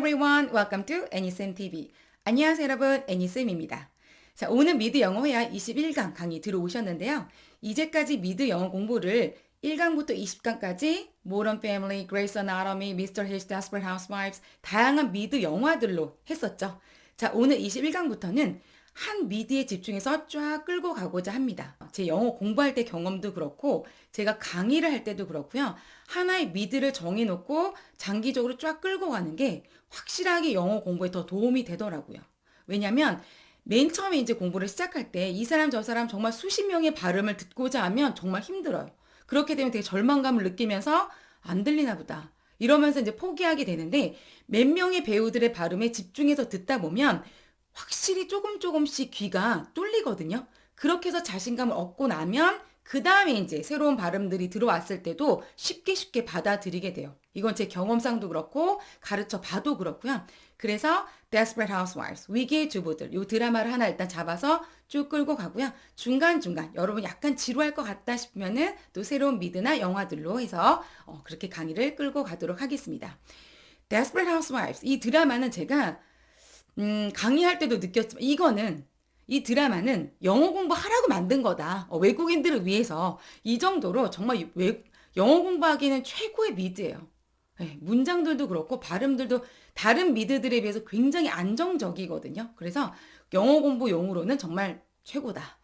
everyone, welcome to 애니쌤 TV. 안녕하세요 여러분, 애니쌤입니다. 자, 오늘 미드 영어 회화 21강 강의 들어오셨는데요. 이제까지 미드 영어 공부를 1강부터 20강까지 Modern Family, Grey's Anatomy, Mr. Hill's Desperate Housewives 다양한 미드 영화들로 했었죠. 자, 오늘 21강부터는 한 미드에 집중해서 쫙 끌고 가고자 합니다. 제 영어 공부할 때 경험도 그렇고 제가 강의를 할 때도 그렇고요. 하나의 미드를 정해놓고 장기적으로 쫙 끌고 가는 게 확실하게 영어 공부에 더 도움이 되더라고요. 왜냐면 맨 처음에 이제 공부를 시작할 때 이 사람 저 사람 정말 수십 명의 발음을 듣고자 하면 정말 힘들어요. 그렇게 되면 되게 절망감을 느끼면서 안 들리나 보다. 이러면서 이제 포기하게 되는데 몇 명의 배우들의 발음에 집중해서 듣다 보면 확실히 조금 조금씩 귀가 뚫리거든요. 그렇게 해서 자신감을 얻고 나면 그 다음에 이제 새로운 발음들이 들어왔을 때도 쉽게 쉽게 받아들이게 돼요. 이건 제 경험상도 그렇고 가르쳐 봐도 그렇고요. 그래서 Desperate Housewives, 위기의 주부들, 이 드라마를 하나 일단 잡아서 쭉 끌고 가고요. 중간중간 여러분 약간 지루할 것 같다 싶으면은 또 새로운 미드나 영화들로 해서 어, 그렇게 강의를 끌고 가도록 하겠습니다. Desperate Housewives, 이 드라마는 제가 음, 강의할 때도 느꼈지만 이거는 이 드라마는 영어 공부하라고 만든 거다. 어, 외국인들을 위해서 이 정도로 정말 외, 영어 공부하기는 최고의 미드예요. 네, 문장들도 그렇고 발음들도 다른 미드들에 비해서 굉장히 안정적이거든요. 그래서 영어 공부용으로는 정말 최고다.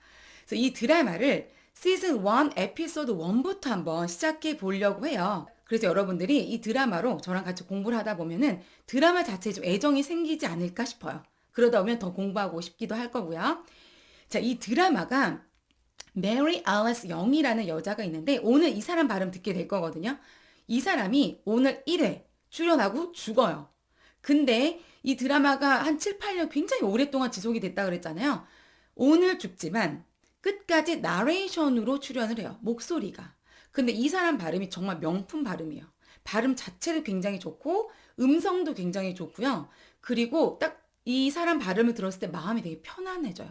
그래서 이 드라마를 시즌 1 에피소드 1부터 한번 시작해 보려고 해요. 그래서 여러분들이 이 드라마로 저랑 같이 공부를 하다 보면은 드라마 자체에 좀 애정이 생기지 않을까 싶어요. 그러다 보면 더 공부하고 싶기도 할 거고요. 자, 이 드라마가 메리 알레스 영이라는 여자가 있는데 오늘 이 사람 발음 듣게 될 거거든요. 이 사람이 오늘 1회 출연하고 죽어요. 근데 이 드라마가 한 7, 8년 굉장히 오랫동안 지속이 됐다 그랬잖아요. 오늘 죽지만 끝까지 나레이션으로 출연을 해요. 목소리가. 근데 이 사람 발음이 정말 명품 발음이에요. 발음 자체도 굉장히 좋고 음성도 굉장히 좋고요. 그리고 딱 이 사람 발음을 들었을 때 마음이 되게 편안해져요.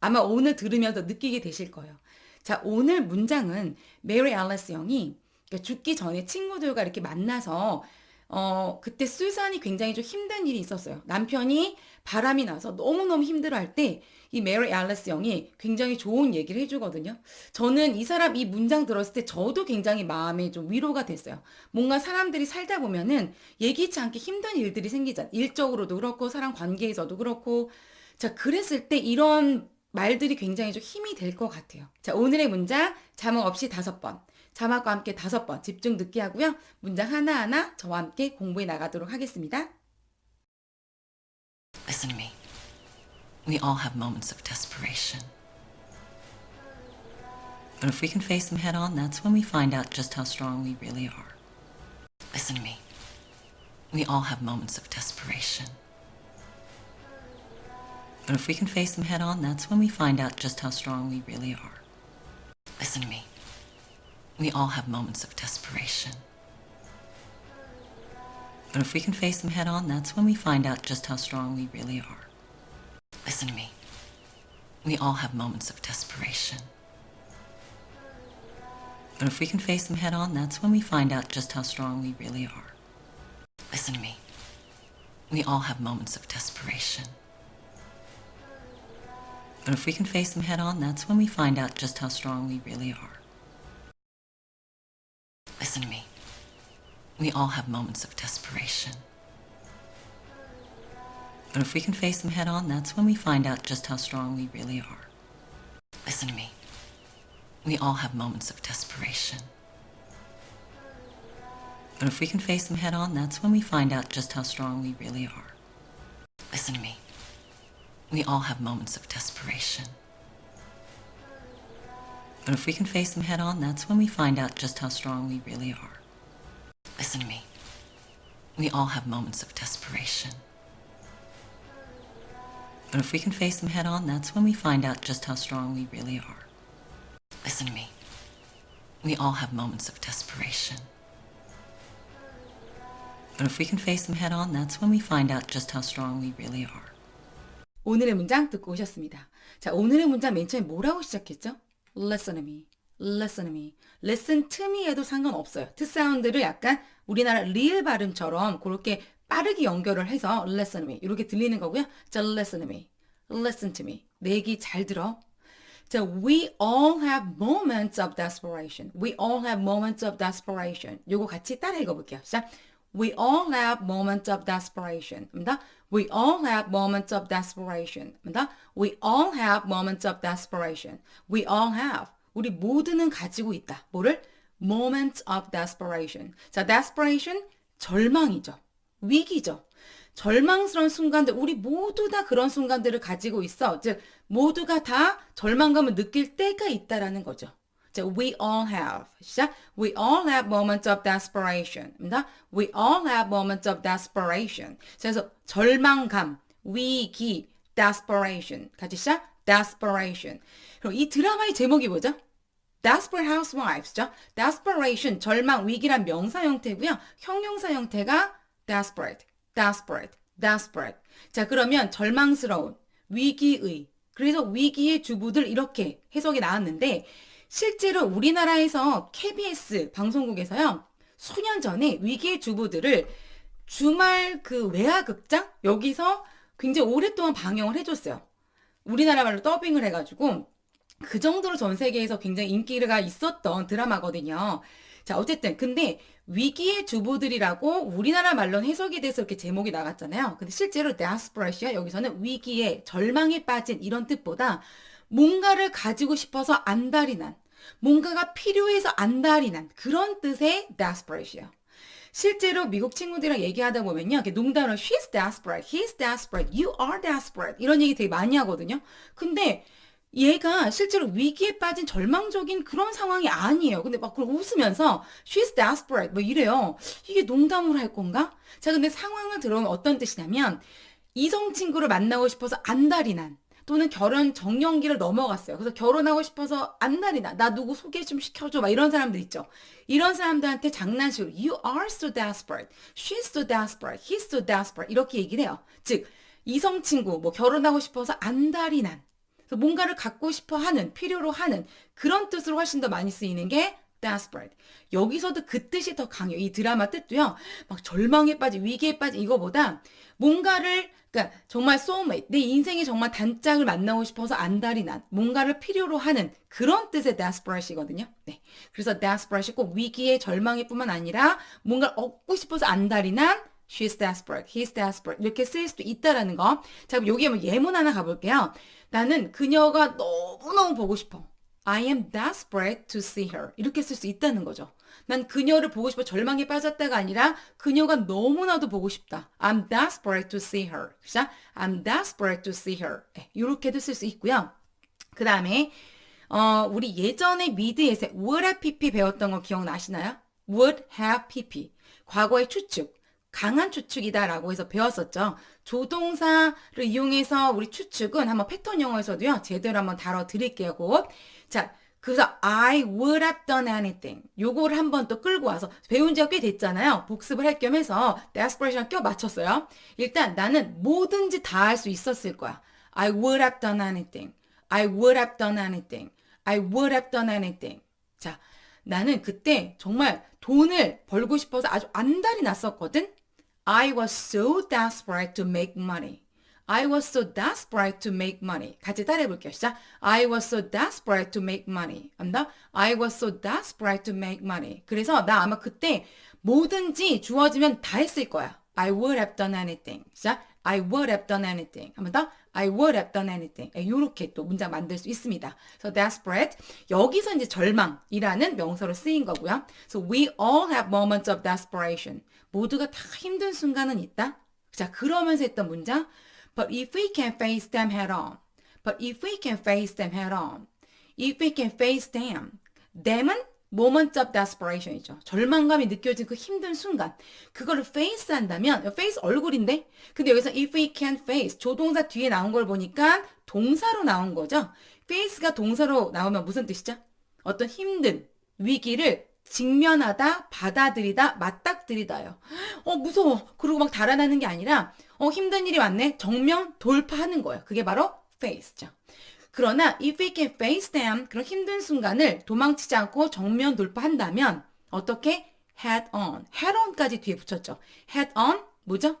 아마 오늘 들으면서 느끼게 되실 거예요. 자, 오늘 문장은 메리 알레스 영이 그러니까 죽기 전에 친구들과 이렇게 만나서 어, 그때 수산이 굉장히 좀 힘든 일이 있었어요. 남편이 바람이 나서 너무너무 힘들어 할 때 이 메리 알레스 영이 굉장히 좋은 얘기를 해주거든요. 저는 이 사람 이 문장 들었을 때 저도 굉장히 마음에 좀 위로가 됐어요. 뭔가 사람들이 살다 보면은 예기치 않게 힘든 일들이 생기잖아. 일적으로도 그렇고 사람 관계에서도 그렇고. 자, 그랬을 때 이런 말들이 굉장히 좀 힘이 될 것 같아요. 자, 오늘의 문장 자막 없이 다섯 번. 자막과 함께 다섯 번 집중 듣게 하고요. 문장 하나하나 저와 함께 공부해 나가도록 하겠습니다. Listen to me. We all have moments of desperation. But if we can face them head on, that's when we find out just how strong we really are. Listen to me. We all have moments of desperation. But if we can face them head on, that's when we find out just how strong we really are. Listen to me. We all have moments of desperation. But if we can face them head on, that's when we find out just how strong we really are. Listen to me. We all have moments of desperation. But if we can face them head on, that's when we find out just how strong we really are. Listen to me. We all have moments of desperation. But if we can face them head on, that's when we find out just how strong we really are. Listen to me. We all have moments of desperation. But if we can face them head on, that's when we find out just how strong we really are. Listen to me. We all have moments of desperation. But if we can face them head on, that's when we find out just how strong we really are. Listen to me. We all have moments of desperation. But if we can face them head on, that's when we find out just how strong we really are. Listen to me. We all have moments of desperation. But if we can face them head on, that's when we find out just how strong we really are. Listen to me. We all have moments of desperation. But if we can face them head on, that's when we find out just how strong we really are. 오늘의 문장 듣고 오셨습니다. 자, 오늘의 문장 맨 처음에 뭐라고 시작했죠? Listen to me. Listen to me. Listen to me 해도 상관없어요. 트 사운드를 약간 우리나라 리을 발음처럼 그렇게 빠르게 연결을 해서 listen to me 이렇게 들리는 거고요. 자, listen to me, listen to me. 내 얘기 잘 들어. 자, we all have moments of desperation. We all have moments of desperation. 요거 같이 따라 읽어볼게요. 자, we all have moments of desperation. 입니다. We all have moments of desperation. 입니다. We all have moments of desperation. We all have. 우리 모두는 가지고 있다. 뭐를? moments of desperation. 자, desperation 절망이죠. 위기죠. 절망스러운 순간들, 우리 모두 다 그런 순간들을 가지고 있어. 즉, 모두가 다 절망감을 느낄 때가 있다라는 거죠. 자, we all have. 시작. We all have moments of desperation. 입니다. We all have moments of desperation. 자, 그래서 절망감, 위기, desperation. 같이 시작. desperation. 그럼 이 드라마의 제목이 뭐죠? Desperate Housewives죠. Desperation, 절망, 위기란 명사 형태고요. 형용사 형태가 desperate, desperate, desperate. 자, 그러면 절망스러운, 위기의. 그래서 위기의 주부들 이렇게 해석이 나왔는데 실제로 우리나라에서 KBS 방송국에서요. 수년 전에 위기의 주부들을 주말 그 외화극장 여기서 굉장히 오랫동안 방영을 해줬어요. 우리나라 말로 더빙을 해가지고 그 정도로 전 세계에서 굉장히 인기가 있었던 드라마거든요. 자, 어쨌든, 근데 위기의 주부들이라고 우리나라 말로 해석이 돼서 이렇게 제목이 나갔잖아요. 근데 실제로 데스퍼레시아 여기서는 위기에 절망에 빠진 이런 뜻보다 뭔가를 가지고 싶어서 안달이 난, 뭔가가 필요해서 안달이 난 그런 뜻의 desperatei요. 실제로 미국 친구들이랑 얘기하다 보면요. 농담으로 she's desperate, he's desperate, you are desperate 이런 얘기 되게 많이 하거든요. 근데 얘가 실제로 위기에 빠진 절망적인 그런 상황이 아니에요. 근데 막 그걸 웃으면서 she's desperate 뭐 이래요. 이게 농담으로 할 건가? 자, 근데 상황을 들어보면 어떤 뜻이냐면 이성 친구를 만나고 싶어서 안달이 난 또는 결혼 정년기를 넘어갔어요. 그래서 결혼하고 싶어서 안달이 나. 나 누구 소개 좀 시켜줘. 막 이런 사람들 있죠. 이런 사람들한테 장난식으로 You are so desperate. She's so desperate. He's so desperate. 이렇게 얘기를 해요. 즉 이성 친구 뭐 결혼하고 싶어서 안달이 난. 뭔가를 갖고 싶어 하는, 필요로 하는 그런 뜻으로 훨씬 더 많이 쓰이는 게 desperate. 여기서도 그 뜻이 더 강해요. 이 드라마 뜻도요. 막 절망에 빠진, 위기에 빠진 이거보다 뭔가를 그러니까 정말 soulmate, 내 인생에 정말 단짝을 만나고 싶어서 안달이 난 뭔가를 필요로 하는 그런 뜻의 desperate이거든요. 네. 그래서 desperate 꼭 위기의 절망일 뿐만 아니라 뭔가를 얻고 싶어서 안달이 난 she's desperate, he's desperate 이렇게 쓰일 수도 있다라는 거. 자, 그럼 여기 한번 예문 하나 가볼게요. 나는 그녀가 너무너무 보고 싶어. I am desperate to see her. 이렇게 쓸 수 있다는 거죠. 난 그녀를 보고 싶어 절망에 빠졌다가 아니라 그녀가 너무나도 보고 싶다. I'm desperate to see her. 그죠? I'm desperate to see her. 네, 이렇게도 쓸 수 있고요. 그 다음에 어, 우리 예전에 미드에서 would have pp 배웠던 거 기억나시나요? would have pp. 과거의 추측. 강한 추측이다라고 해서 배웠었죠. 조동사를 이용해서 우리 추측은 한번 패턴 영어에서도요. 제대로 한번 다뤄 드릴게요. 곧. 자, 그래서 I would have done anything. 요거를 한번 또 끌고 와서 배운 지가 꽤 됐잖아요. 복습을 할 겸 해서 desperation 껴 맞췄어요. 일단 나는 뭐든지 다 할 수 있었을 거야. I would have done anything. I would have done anything. I would have done anything. 자, 나는 그때 정말 돈을 벌고 싶어서 아주 안달이 났었거든. I was so desperate to make money. I was so desperate to make money. 같이 따라해 볼게요. 시작. I was so desperate to make money. 안다? I was so desperate to make money. 그래서 나 아마 그때 뭐든지 주어지면 다 했을 거야. I would have done anything. 시작. I would have done anything. 한번 더. I would have done anything. 이렇게 또 문장 만들 수 있습니다. 그래서 desperate. 여기서 이제 절망이라는 명사로 쓰인 거고요. So we all have moments of desperation. 모두가 다 힘든 순간은 있다. 자, 그러면서 했던 문장. But if we can face them head on. But if we can face them head on. If we can face them. them은 moments of desperation이죠. 절망감이 느껴진 그 힘든 순간. 그거를 face 한다면, face 얼굴인데? 근데 여기서 if we can face, 조동사 뒤에 나온 걸 보니까 동사로 나온 거죠. face가 동사로 나오면 무슨 뜻이죠? 어떤 힘든 위기를 직면하다, 받아들이다, 맞닥뜨리다요. 어, 무서워. 그러고 막 달아나는 게 아니라, 어, 힘든 일이 왔네. 정면 돌파하는 거예요. 그게 바로 face죠. 그러나 if we can face them 그런 힘든 순간을 도망치지 않고 정면 돌파한다면 어떻게 head on, head on까지 뒤에 붙였죠. head on 뭐죠?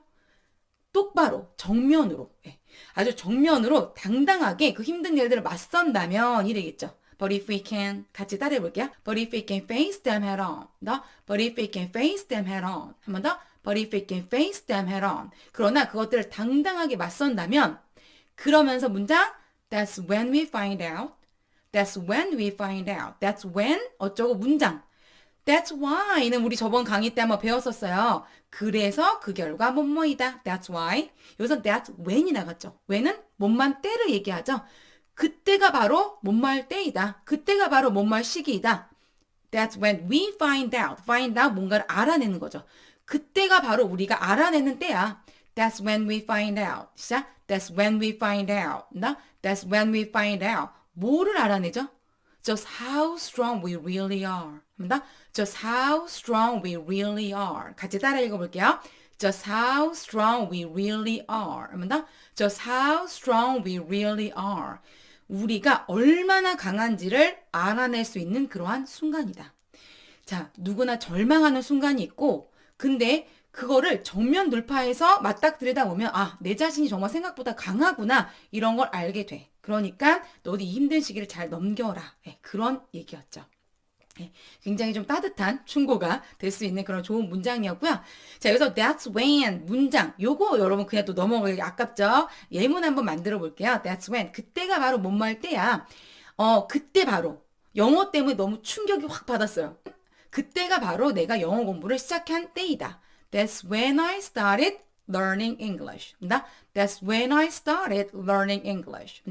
똑바로 정면으로 예. 아주 정면으로 당당하게 그 힘든 일들을 맞선다면 이래겠죠. But if we can 같이 따라해 볼게요. But if we can face them head on. 더 But if we can face them head on. 한 번 더. But if we can face them head on. 그러나 그것들을 당당하게 맞선다면 그러면서 문장 That's when we find out. That's when we find out. That's when 어쩌고 문장. That's why는 우리 저번 강의 때 한번 배웠었어요. 그래서 그 결과 뭐뭐이다. That's why. 여기서 that's when이 나갔죠. when은 뭔만 때를 얘기하죠. 그때가 바로 뭔말 때이다. 그때가 바로 뭔말 시기이다. That's when we find out. find out 뭔가를 알아내는 거죠. 그때가 바로 우리가 알아내는 때야. That's when we find out. 시작. That's when we find out. 나 That's when we find out. 뭐를 알아내죠? Just how strong we really are. 합니다. Just how strong we really are. 같이 따라 읽어볼게요. Just how strong we really are. 합니다. Just how strong we really are. 우리가 얼마나 강한지를 알아낼 수 있는 그러한 순간이다. 자, 누구나 절망하는 순간이 있고, 근데 그거를 정면 돌파해서 맞닥 들여다보면, 아, 내 자신이 정말 생각보다 강하구나, 이런 걸 알게 돼. 그러니까 너도 이 힘든 시기를 잘 넘겨라. 예, 그런 얘기였죠. 예, 굉장히 좀 따뜻한 충고가 될 수 있는 그런 좋은 문장이었고요. 자, 여기서 that's when 문장. 요거 여러분 그냥 또 넘어가기 아깝죠? 예문 한번 만들어 볼게요. that's when. 그때가 바로 뭔말 때야. 어, 그때 바로. 영어 때문에 너무 충격이 확 받았어요. 그때가 바로 내가 영어 공부를 시작한 때이다. That's when I started learning English. That's when I started learning English.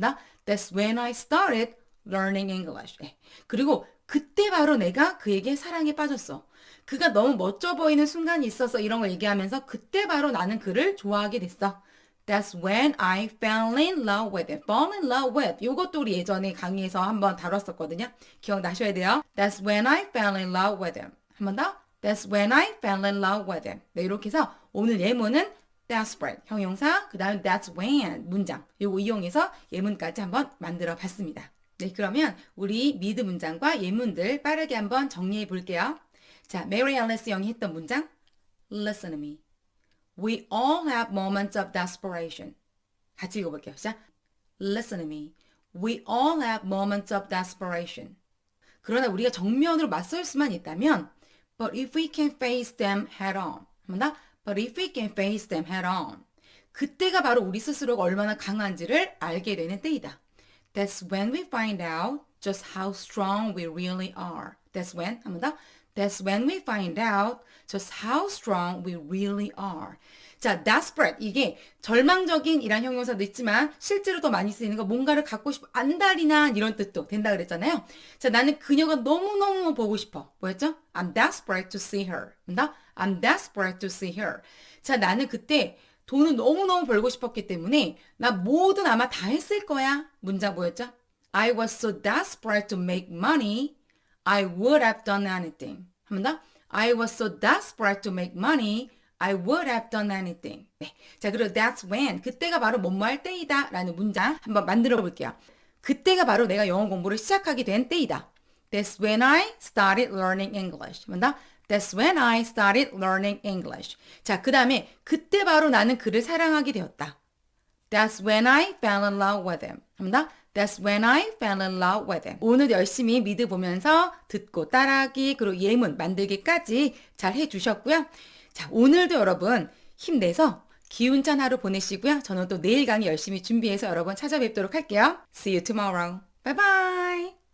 That's when I started learning English. 예. 그리고 그때 바로 내가 그에게 사랑에 빠졌어. 그가 너무 멋져 보이는 순간이 있어서 이런 걸 얘기하면서 그때 바로 나는 그를 좋아하게 됐어. That's when I fell in love with him. fall in love with. 이것도 우리 예전에 강의에서 한번 다뤘었거든요. 기억나셔야 돼요. That's when I fell in love with him. 한 번 더. That's when I fell in love with him. 네, 이렇게 해서 오늘 예문은 desperate 형용사, 그 다음에 that's when 문장. 요거 이용해서 예문까지 한번 만들어 봤습니다. 네, 그러면 우리 미드 문장과 예문들 빠르게 한번 정리해 볼게요. 자, 메리 앨리스 영이 했던 문장. Listen to me. We all have moments of desperation. 같이 읽어볼게요. 자, listen to me. We all have moments of desperation. 그러나 우리가 정면으로 맞설 수만 있다면, but if we can face them head on. 한번 더. But if we can face them head on. 그때가 바로 우리 스스로가 얼마나 강한지를 알게 되는 때이다. That's when we find out just how strong we really are. That's when, 한번 더. That's when we find out just how strong we really are. 자, desperate. 이게 절망적인 이란 형용사도 있지만 실제로 더 많이 쓰이는 거 뭔가를 갖고 싶어 안달이난 이런 뜻도 된다 그랬잖아요. 자, 나는 그녀가 너무너무 보고 싶어. 뭐였죠? I'm desperate to see her. 나 I'm desperate to see her. 자, 나는 그때 돈을 너무너무 벌고 싶었기 때문에 나 뭐든 아마 다 했을 거야. 문장 뭐였죠? I was so desperate to make money. I would have done anything. 한 번 더. I was so desperate to make money. I would have done anything. 네. 자, 그리고 that's when. 그때가 바로 뭐뭐 할 때이다. 라는 문장 한번 만들어 볼게요. 그때가 바로 내가 영어 공부를 시작하게 된 때이다. That's when I started learning English. 한번 더. That's when I started learning English. 자, 그 다음에 그때 바로 나는 그를 사랑하게 되었다. That's when I fell in love with him. 합니다. That's when I fell in love with him. 오늘 열심히 미드 보면서 듣고 따라하기 그리고 예문 만들기까지 잘 해주셨고요. 자, 오늘도 여러분 힘내서 기운찬 하루 보내시고요. 저는 또 내일 강의 열심히 준비해서 여러분 찾아뵙도록 할게요. See you tomorrow. Bye bye.